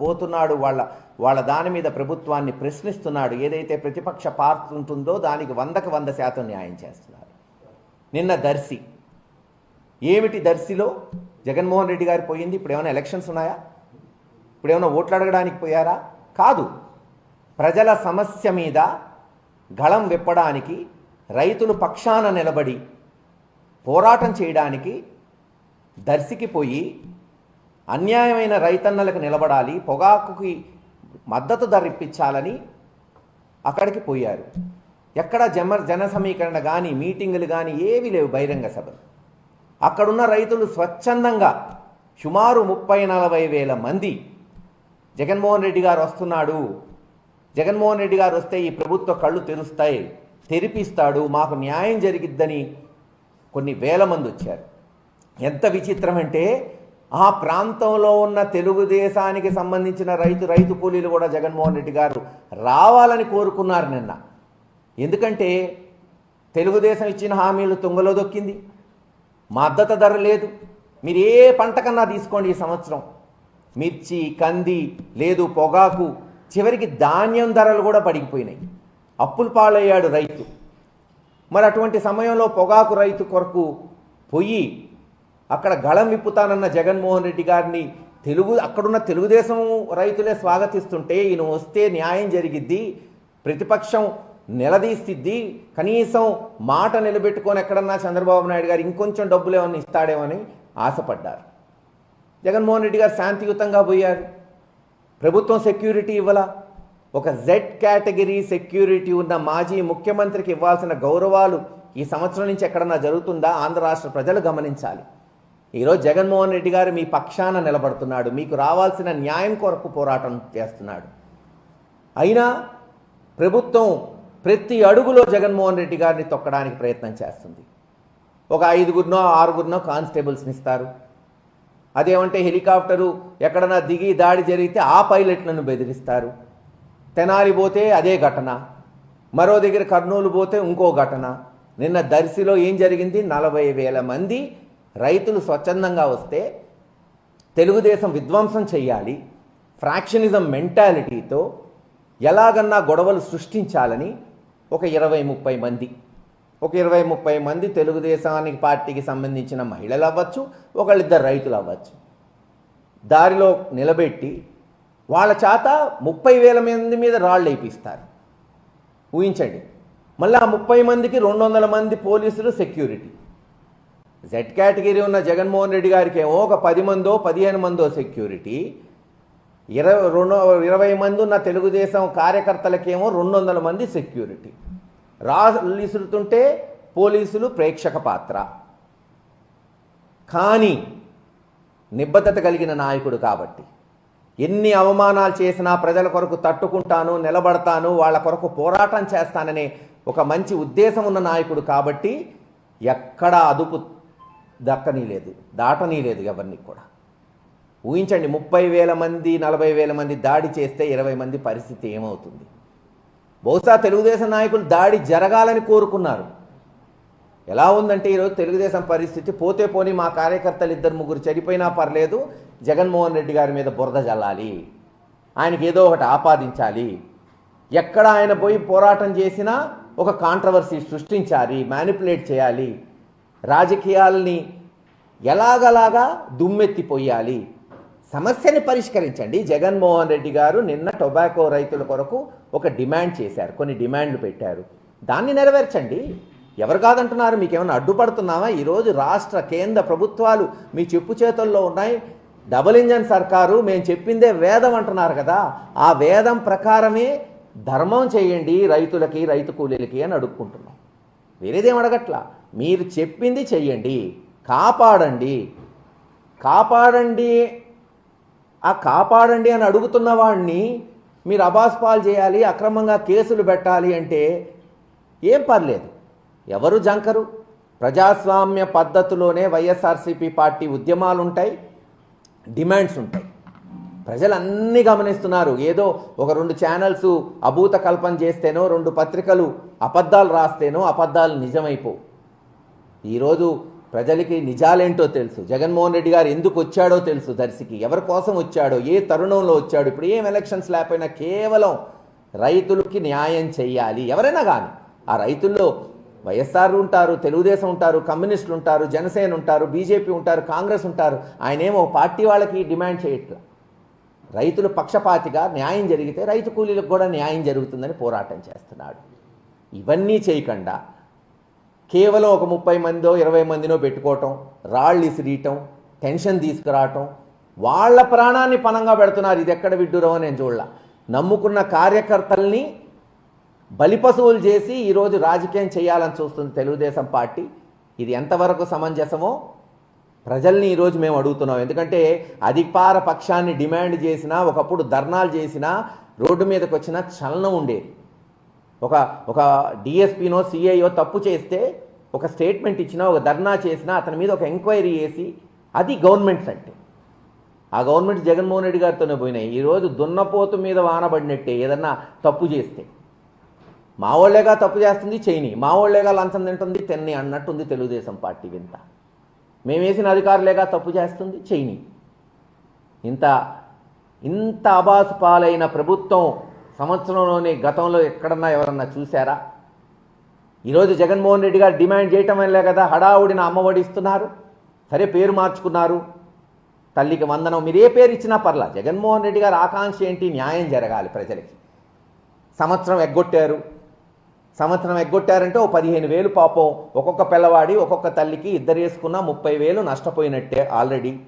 పోతున్నాడు వాళ్ళ వాళ్ళ దాని మీద ప్రభుత్వాన్ని ప్రశ్నిస్తున్నాడు ఏదైతే ప్రతిపక్ష పార్టీ ఉంటుందో దానికి వందకు వంద శాతం న్యాయం చేస్తున్నారు. నిన్న దర్శి. ఏమిటి దర్శిలో? జగన్మోహన్ రెడ్డి గారు పోయింది ఇప్పుడు ఏమైనా ఎలక్షన్స్ ఉన్నాయా? ఇప్పుడు ఏమైనా ఓట్లు అడగడానికి పోయారా? కాదు. ప్రజల సమస్య మీద గళం విప్పడానికి రైతులు పక్షాన నిలబడి పోరాటం చేయడానికి దర్శికి పోయి అన్యాయమైన రైతన్నలకు నిలబడాలి పొగాకుకి మద్దతు ధర ఇప్పించాలని అక్కడికి పోయారు. ఎక్కడ జమ జన సమీకరణ కానీ మీటింగులు కానీ ఏవి లేవు బహిరంగ సభలు. అక్కడున్న రైతులు స్వచ్ఛందంగా సుమారు ముప్పై నలభై వేల మంది జగన్మోహన్ రెడ్డి గారు వస్తున్నాడు. జగన్మోహన్ రెడ్డి గారు వస్తే ఈ ప్రభుత్వ కళ్ళు తెరుస్తాయి తెరిపిస్తాడు మాకు న్యాయం జరిగిద్దని కొన్ని వేల మంది వచ్చారు. ఎంత విచిత్రమంటే ఆ ప్రాంతంలో ఉన్న తెలుగుదేశానికి సంబంధించిన రైతు రైతు కూలీలు కూడా జగన్మోహన్ రెడ్డి గారు రావాలని కోరుకున్నారు నిన్న. ఎందుకంటే తెలుగుదేశం ఇచ్చిన హామీలు తుంగలో దొక్కింది. మద్దతు ధర లేదు. మీరు ఏ పంటకన్నా తీసుకోండి ఈ సంవత్సరం. మిర్చి కంది లేదు పొగాకు. చివరికి ధాన్యం ధరలు కూడా పడిగిపోయినాయి. అప్పులు పాలయ్యాడు రైతు. మరి అటువంటి సమయంలో పొగాకు రైతు కొరకు పొయ్యి అక్కడ గళం విప్పుతానన్న జగన్మోహన్ రెడ్డి గారిని తెలుగు అక్కడున్న తెలుగుదేశం రైతులే స్వాగతిస్తుంటే ఈయన వస్తే న్యాయం జరిగిద్ది ప్రతిపక్షం నిలదీస్తుంది కనీసం మాట నిలబెట్టుకొని ఎక్కడన్నా చంద్రబాబు నాయుడు గారు ఇంకొంచెం డబ్బులు ఏమన్నా ఇస్తాడేమని ఆశపడ్డారు. జగన్మోహన్ రెడ్డి గారు శాంతియుతంగా పోయారు. ప్రభుత్వం సెక్యూరిటీ ఇవ్వాల? ఒక జెడ్ కేటగిరీ సెక్యూరిటీ ఉన్న మాజీ ముఖ్యమంత్రికి ఇవ్వాల్సిన గౌరవాలు ఈ సంవత్సరం నుంచి ఎక్కడన్నా జరుగుతుందా? ఆంధ్ర రాష్ట్ర ప్రజలు గమనించాలి. ఈరోజు జగన్మోహన్ రెడ్డి గారు మీ పక్షాన నిలబడుతున్నాడు మీకు రావాల్సిన న్యాయం కొరకు పోరాటం చేస్తున్నాడు. అయినా ప్రభుత్వం ప్రతి అడుగులో జగన్మోహన్ రెడ్డి గారిని తొక్కడానికి ప్రయత్నం చేస్తుంది. ఒక ఐదుగురినో ఆరుగురినో కానిస్టేబుల్స్ని ఇస్తారు. అదేమంటే హెలికాప్టరు ఎక్కడన్నా దిగి దాడి జరిగితే ఆ పైలట్లను బెదిరిస్తారు. తెనాలి పోతే అదే ఘటన మరో దగ్గర కర్నూలు పోతే ఇంకో ఘటన. నిన్న దర్శిలో ఏం జరిగింది? నలభై వేల మంది రైతులు స్వచ్ఛందంగా వస్తే తెలుగుదేశం విధ్వంసం చేయాలి ఫ్రాక్షనిజం మెంటాలిటీతో ఎలాగన్నా గొడవలు సృష్టించాలని ఒక ఇరవై ముప్పై మంది ఒక ఇరవై ముప్పై మంది తెలుగుదేశానికి పార్టీకి సంబంధించిన మహిళలు అవ్వచ్చు ఒకళ్ళిద్దరు రైతులు అవ్వచ్చు. దారిలో నిలబెట్టి వాళ్ళ చేత ముప్పై వేల మంది మీద రాళ్ళు వేయిస్తారు ఊహించండి మళ్ళీ ఆ ముప్పై మందికి రెండు వందల మంది పోలీసులు సెక్యూరిటీ. జెడ్ కేటగిరీ ఉన్న జగన్మోహన్ రెడ్డి గారికి ఏమో ఒక పది మందో పదిహేను మందో సెక్యూరిటీ ఇరవై రెండు ఇరవై మంది ఉన్న తెలుగుదేశం కార్యకర్తలకేమో రెండు వందల మంది సెక్యూరిటీ రాలిసురుతుంటే పోలీసులు ప్రేక్షక పాత్ర. కానీ నిబద్ధత కలిగిన నాయకుడు కాబట్టి. ఎన్ని అవమానాలు చేసినా ప్రజల కొరకు తట్టుకుంటాను నిలబడతాను వాళ్ళ కొరకు పోరాటం చేస్తాననే ఒక మంచి ఉద్దేశం ఉన్న నాయకుడు కాబట్టి ఎక్కడ అదుపు దక్కనీ లేదు దాటనీ లేదు ఎవరిని కూడా. ఊహించండి ముప్పై వేల మంది నలభై వేల మంది దాడి చేస్తే ఇరవై మంది పరిస్థితి ఏమవుతుంది? బహుశా తెలుగుదేశం నాయకులు దాడి జరగాలని కోరుకున్నారు. ఎలా ఉందంటే ఈరోజు తెలుగుదేశం పరిస్థితి పోతే పోని మా కార్యకర్తలు ఇద్దరు ముగ్గురు చనిపోయినా పర్లేదు జగన్మోహన్ రెడ్డి గారి మీద బురద జల్లాలి ఆయనకి ఏదో ఒకటి ఆపాదించాలి. ఎక్కడ ఆయన పోయి పోరాటం చేసినా ఒక కాంట్రవర్సీ సృష్టించాలి మ్యానిపులేట్ చేయాలి. రాజకీయాల్ని ఎలాగలాగా దుమ్మెత్తిపోయాలి? సమస్యని పరిష్కరించండి. జగన్మోహన్ రెడ్డి గారు నిన్న టొబాకో రైతుల కొరకు ఒక డిమాండ్ చేశారు. కొన్ని డిమాండ్లు పెట్టారు. దాన్ని నెరవేర్చండి. ఎవరు కాదంటున్నారు? మీకేమైనా అడ్డుపడుతున్నామా ఈరోజు రాష్ట్ర కేంద్ర ప్రభుత్వాలు మీ చెప్పు చేతుల్లో ఉన్నాయి. డబుల్ ఇంజన్ సర్కారు మేము చెప్పిందే వేదం అంటున్నారు కదా. ఆ వేదం ప్రకారమే ధర్మం చేయండి రైతులకి రైతు కూలీలకి అని అడుక్కుంటున్నాం. వేరేదేం అడగట్లా? మీరు చెప్పింది చెయ్యండి కాపాడండి. కాపాడండి. ఆ కాపాడండి అని అడుగుతున్న వాడిని మీరు అబాస్పాలు చేయాలి అక్రమంగా కేసులు పెట్టాలి అంటే ఏం పర్లేదు. ఎవరు జంకరు? ప్రజాస్వామ్య పద్ధతిలోనే వైఎస్ఆర్సీపీ పార్టీ ఉద్యమాలు ఉంటాయి డిమాండ్స్ ఉంటాయి ప్రజలు అన్నీ గమనిస్తున్నారు. ఏదో ఒక రెండు ఛానల్స్ అభూత కల్పన చేస్తేనో రెండు పత్రికలు అబద్ధాలు రాస్తేనో అబద్ధాలు నిజమైపోవు. ఈరోజు ప్రజలకి నిజాలేంటో తెలుసు. జగన్మోహన్ రెడ్డి గారు ఎందుకు వచ్చాడో తెలుసు దర్శికి. ఎవరి కోసం వచ్చాడో ఏ తరుణంలో వచ్చాడు ఇప్పుడు ఏం ఎలక్షన్స్ లేకపోయినా కేవలం రైతులకి న్యాయం చేయాలి ఎవరైనా కానీ ఆ రైతుల్లో వైఎస్ఆర్ ఉంటారు తెలుగుదేశం ఉంటారు కమ్యూనిస్టులు ఉంటారు జనసేన ఉంటారు బీజేపీ ఉంటారు కాంగ్రెస్ ఉంటారు. ఆయన ఏమో పార్టీ వాళ్ళకి డిమాండ్ చేయట్లా. రైతులు పక్షపాతిగా న్యాయం జరిగితే రైతు కూలీలకు కూడా న్యాయం జరుగుతుందని పోరాటం చేస్తున్నాడు. ఇవన్నీ చేయకుండా కేవలం ఒక ముప్పై మందో ఇరవై మందినో పెట్టుకోవటం రాళ్ళు ఇసిరీయటం టెన్షన్ తీసుకురావటం వాళ్ళ ప్రాణాన్ని పణంగా పెడుతున్నారు. ఇది ఎక్కడ విడ్డూరమో నేను చూడాల. నమ్ముకున్న కార్యకర్తల్ని బలిపశువులు చేసి ఈరోజు రాజకీయం చేయాలని చూస్తుంది తెలుగుదేశం పార్టీ. ఇది ఎంతవరకు సమంజసమో ప్రజల్ని ఈరోజు మేము అడుగుతున్నాం. ఎందుకంటే అధికార పక్షాన్ని డిమాండ్ చేసినా ఒకప్పుడు ధర్నాలు చేసినా రోడ్డు మీదకి వచ్చినా చలనం ఉండేది. ఒక ఒక డిఎస్పీనో సిఐఓ తప్పు చేస్తే ఒక స్టేట్మెంట్ ఇచ్చినా ఒక ధర్నా చేసినా అతని మీద ఒక ఎంక్వైరీ చేసి అది గవర్నమెంట్స్ అంటే. ఆ గవర్నమెంట్ జగన్మోహన్ రెడ్డి గారితోనే పోయినాయి. ఈరోజు దున్నపోతు మీద వానబడినట్టే ఏదన్నా తప్పు చేస్తే. మా వాళ్ళేగా తప్పు చేస్తుంది చేయని. మా వాళ్ళేగా లంచం తింటుంది తెన్ని అన్నట్టుంది తెలుగుదేశం పార్టీ వింత. మేమేసిన అధికారులేగా తప్పు చేస్తుంది చేయని. ఇంత ఇంత అబాసు పాలైన ప్రభుత్వం సంవత్సరంలోనే గతంలో ఎక్కడన్నా ఎవరన్నా చూశారా? ఈరోజు జగన్మోహన్ రెడ్డి గారు డిమాండ్ చేయటం వల్లే కదా హడావుడిని అమ్మఒడి ఇస్తున్నారు సరే పేరు మార్చుకున్నారు. తల్లికి వందనం మీరు ఏ పేరు ఇచ్చినా పర్లా. జగన్మోహన్ రెడ్డి గారు ఆకాంక్ష ఏంటి? న్యాయం జరగాలి ప్రజలకి. సంవత్సరం ఎగ్గొట్టారు. సంవత్సరం ఎగ్గొట్టారంటే ఓ పదిహేను వేలు పాపం. ఒక్కొక్క పిల్లవాడి ఒక్కొక్క తల్లికి ఇద్దరు వేసుకున్న ముప్పై వేలు నష్టపోయినట్టే ఆల్రెడీ.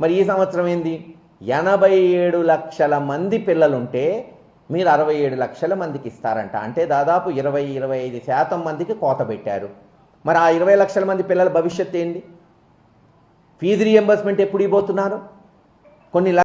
మరి ఈ సంవత్సరం ఏంది? ఎనభై ఏడు లక్షల మంది పిల్లలుంటే మీరు అరవై ఏడు లక్షల మందికి ఇస్తారంట. అంటే దాదాపు ఇరవై ఇరవై ఐదు శాతం మందికి కోత పెట్టారు. మరి ఆ ఇరవై లక్షల మంది పిల్లల భవిష్యత్ ఏంటి? ఫీజు రియంబర్స్మెంట్ ఎప్పుడు ఇవ్వబోతున్నారు? కొన్ని